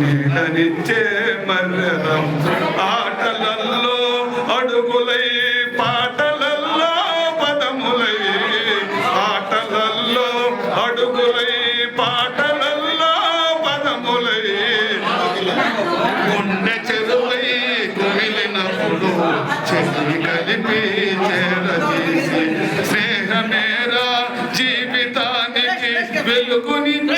నీడనిచ్చే మర్రం ఆటలల్లో అడుగులై పాటలల్లో పదములై. ఆటలల్లో అడుగులై పాటలల్లో పదములై. గుండె చెరువై కుమిలినప్పుడు చెవి కలిపి చేరదీసి. స్నేహమేరా జీవితానికి వెలుగునిచ్చే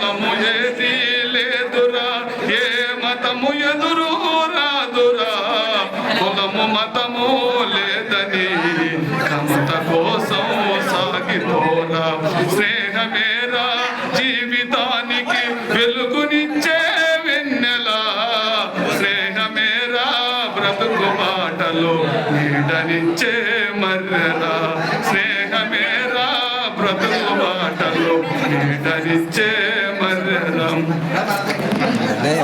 మతము ఏది లేదురా ఏ మతము ఎదురు రాదురా కులము మతము లేదని కమత కోసం సాగిపోరా స్నేహమేరా జీవితానికి వెలుగునిచ్చే వెన్నెలా. స్నేహమేరా బ్రతుకు బాటలో నీడనిచ్చే మర్రెలా. స్నేహమేరా బ్రతుకు బాటలో నీడనిచ్చే మర్రెలా